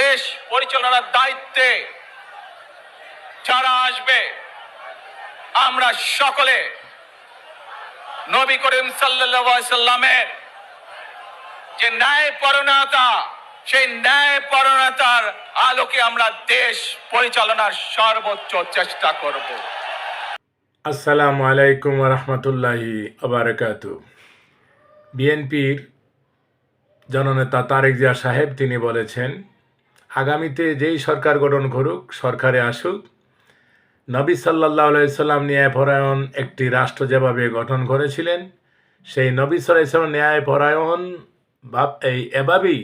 দেশ পরিচালনার দায়িত্বে যারা আসবে, আমরা সকলে নবী করিম সাল্লামের যে ন্যায় পরণতা সেই ন্যায় পরণতার আলোকে আমরা দেশ পরিচালনার সর্বোচ্চ চেষ্টা করব। আসসালামু আলাইকুম রহমতুল্লাহি আবরকাত বিএনপির জননেতা তারেক জিয়া সাহেব, তিনি বলেছেন আগামীতে যেই সরকার গঠন করুক, সরকারে আসুক, নবী সাল্লাহ সাল্লাম ন্যায়পরায়ণ একটি রাষ্ট্র যেভাবে গঠন করেছিলেন, সেই নবী সাল্লাম ন্যায়পরায়ণ ভাব এই এভাবেই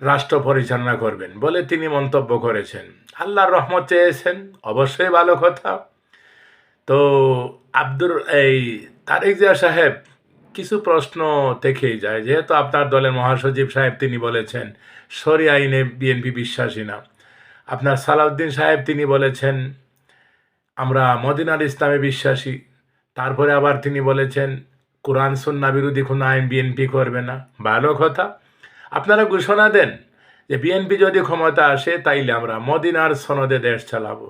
রাষ্ট্র পরিচালনা করবেন বলে তিনি মন্তব্য করেছেন। আল্লাহর রহমত চেয়েছেন, অবশ্যই ভালো কথা। তো আব্দুর এই তারেক জিয়া সাহেব কিছু প্রশ্ন থেকেই যায়, যেহেতু আপনার দলের মহাসচিব সাহেব তিনি বলেছেন, সরি আইনে বিএনপি বিশ্বাসী না। আপনার সালাউদ্দিন সাহেব তিনি বলেছেন, আমরা মদিনার ইসলামে বিশ্বাসী। তারপরে আবার তিনি বলেছেন, কোরআন সন্না বিরোধী কোনো আইন বিএনপি করবে না। ভালো কথা। আপনারা ঘোষণা দেন যে বিএনপি যদি ক্ষমতা আসে, তাইলে আমরা মদিনার সনদে দেশ চালাবো।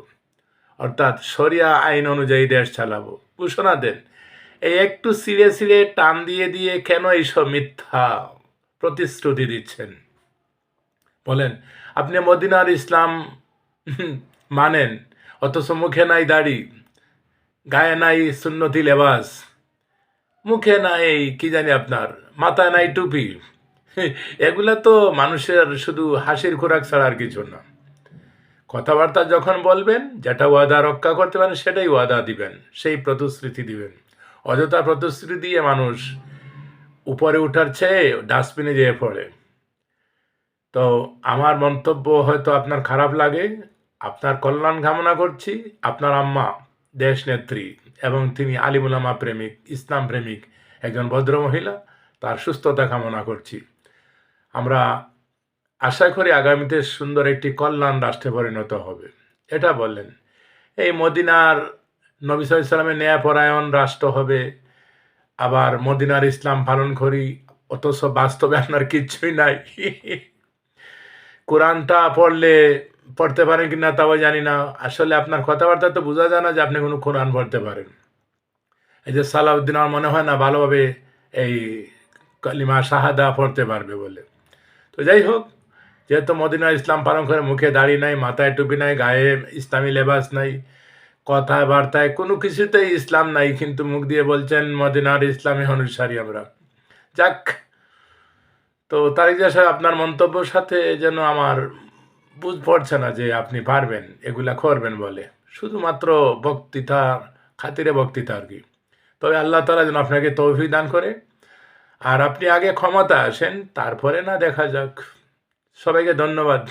অর্থাৎ শরিয়া আইন অনুযায়ী দেশ চালাবো। ঘোষণা দেন। একটু সিরে সিরে টান দিয়ে দিয়ে কেন এইসব মিথ্যা প্রতিশ্রুতি দিচ্ছেন? বলেন, আপনি মদিনার ইসলাম মানেন, অথচ মুখে নাই দাড়ি, গায়ে নাই সুন্নতি লেবাস, মুখে নাই কি জানি আপনার, মাথায় নাই টুপি। এগুলা তো মানুষের শুধু হাসির খোরাক ছাড়া আর কিছু না। কথাবার্তা যখন বলবেন, যেটা ওয়াদা রক্ষা করতে পারেন, সেটাই ওয়াদা দিবেন, সেই প্রতিশ্রুতি দিবেন। অযথা প্রতিশ্রুতি দিয়ে মানুষ উপরে উঠার চেয়ে ডাস্টবিনে যেয়ে পড়ে। তো আমার মন্তব্য হয়তো আপনার খারাপ লাগে, আপনার কল্যাণ কামনা করছি, আপনার আম্মা দেশ নেত্রী এবং তিনি আলিমুলামা প্রেমিক, ইসলাম প্রেমিক, একজন ভদ্র মহিলা, তার সুস্থতা কামনা করছি। আমরা আশা করি আগামীতে সুন্দর একটি কল্যাণ রাষ্ট্রে পরিণত হবে। এটা বললেন। এই মদিনার নবী সাল্লামের ন্যায়পরায়ণ রাষ্ট্র হবে, আবার মদিনার ইসলাম পালন করি, অথচ বাস্তবে আপনার কিচ্ছুই নাই। কোরআনটা পড়লে পড়তে পারেন কি না তাও জানি না। আসলে আপনার কথাবার্তা তো বোঝা যায় না যে আপনি কোনো কোরআন পড়তে পারেন। এই যে সালাউদ্দিন আমার মনে হয় না ভালোভাবে এই কালিমা শাহাদা পড়তে পারবে বলে। তো যাই হোক, যেহেতু মদিনা ইসলাম পালন করে মুখে দাড়ি নাই, মাথায় টুপি নাই, গায়ে ইসলামী লেবাস নাই কথায় বার্তায় কোনো কিছুতেই ইসলাম নাই, কিন্তু মুখ দিয়ে বলছেন, মদিনার ইসলামী অনুসারী আমরা। যাক, তো তারিক সাহেব, আপনার মন্তব্যের সাথে যেন আমার বুঝ পড়ছে না যে আপনি পারবেন, এগুলা করবেন বলে। শুধুমাত্র বক্তৃতা, খাতিরে বক্তৃতা আর কি। তবে আল্লাহ তালা যেন আপনাকে তৌফিক দান করে। আর আপনি আগে ক্ষমতা আসেন, তারপরে না দেখা যাক। সবাইকে ধন্যবাদ।